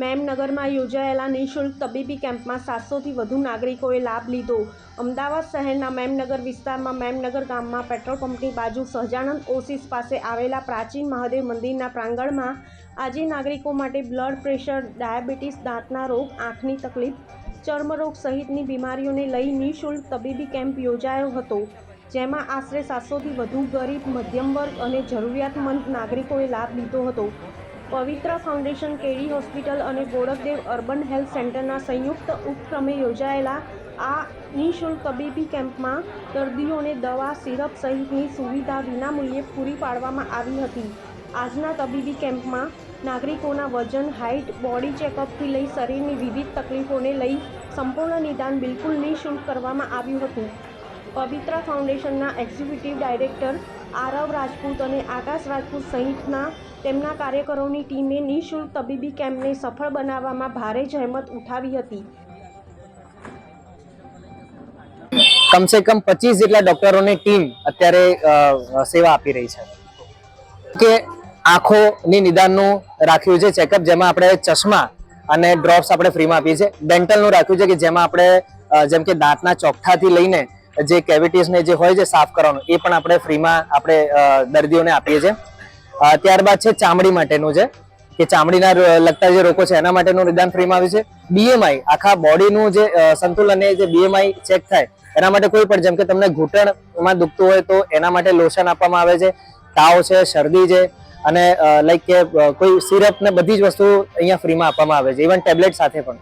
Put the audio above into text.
મેમનગરમાં યોજાયેલા નિઃશુલ્ક તબીબી કેમ્પમાં સાતસોથી વધુ નાગરિકોએ લાભ લીધો. અમદાવાદ શહેરના મેમનગર વિસ્તારમાં મેમનગર ગામમાં પેટ્રોલ પંપની બાજુ સહજાનંદ ઓસિસ પાસે આવેલા પ્રાચીન મહાદેવ મંદિરના પ્રાંગણમાં આજે નાગરિકો માટે બ્લડ પ્રેશર, ડાયાબિટીસ, દાંતના રોગ, આંખની તકલીફ, ચર્મરોગ સહિતની બીમારીઓને લઈ નિઃશુલ્ક તબીબી કેમ્પ યોજાયો હતો, જેમાં આશરે સાતસોથી વધુ ગરીબ મધ્યમ વર્ગ અને જરૂરિયાતમંદ નાગરિકોએ લાભ લીધો હતો. પવિત્ર ફાઉન્ડેશન કેડી હોસ્પિટલ અને ગોરખદેવ અર્બન હેલ્થ સેન્ટરના સંયુક્ત ઉપક્રમે યોજાયેલા આ નિઃશુલ્ક તબીબી કેમ્પમાં દર્દીઓને દવા, સિરપ સહિતની સુવિધા વિનામૂલ્યે પૂરી પાડવામાં આવી હતી. આજના તબીબી કેમ્પમાં નાગરિકોના વજન, હાઇટ, બોડી ચેકઅપથી લઈ શરીરની વિવિધ તકલીફોને લઈ સંપૂર્ણ નિદાન બિલકુલ નિઃશુલ્ક કરવામાં આવ્યું હતું. પવિત્ર ફાઉન્ડેશનના એક્ઝિક્યુટિવ ડાયરેક્ટર આરવ રાજપૂત અને આકાશ રાજપૂત સહિતના તેમના કાર્યકરોની ટીમે નિઃશુલ્ક તબીબી કેમ્પને સફળ બનાવવામાં ભારે જહેમત ઉઠાવી હતી. કમસે કમ પચીસ જેટલા ડોક્ટરોની ટીમ અત્યારે સેવા આપી રહી છે. કે આંખોની નિદાનનું રાખ્યું છે ચેકઅપ, જેમાં આપણે ચશ્મા અને ડ્રોપ્સ આપણે ફ્રીમાં આપીએ છીએ. ડેન્ટલનું રાખ્યું છે કે જેમાં આપણે જેમ કે દાંતના ચોકઠાથી લઈને જે કેવિટીઝ ને જે હોય છે સાફ કરવાનું, એ પણ આપણે ફ્રીમાં આપણે દર્દીઓને આપીએ છીએ. ત્યારબાદ છે ચામડી માટેનું છે, કે ચામડીના લગતા જે રોગો છે, એના માટેનું નિદાન ફ્રીમાં આવ્યું છે. બીએમઆઈ આખા બોડીનું જે સંતુલન એ જે બીએમઆઈ ચેક થાય, એના માટે કોઈ પણ, જેમ કે તમને ઘૂંટણમાં દુખતું હોય તો એના માટે લોશન આપવામાં આવે છે. તાવ છે, શરદી છે, અને લાઈક કે કોઈ સિરપ ને બધી જ વસ્તુ અહીંયા ફ્રીમાં આપવામાં આવે છે ઇવન ટેબ્લેટ સાથે પણ.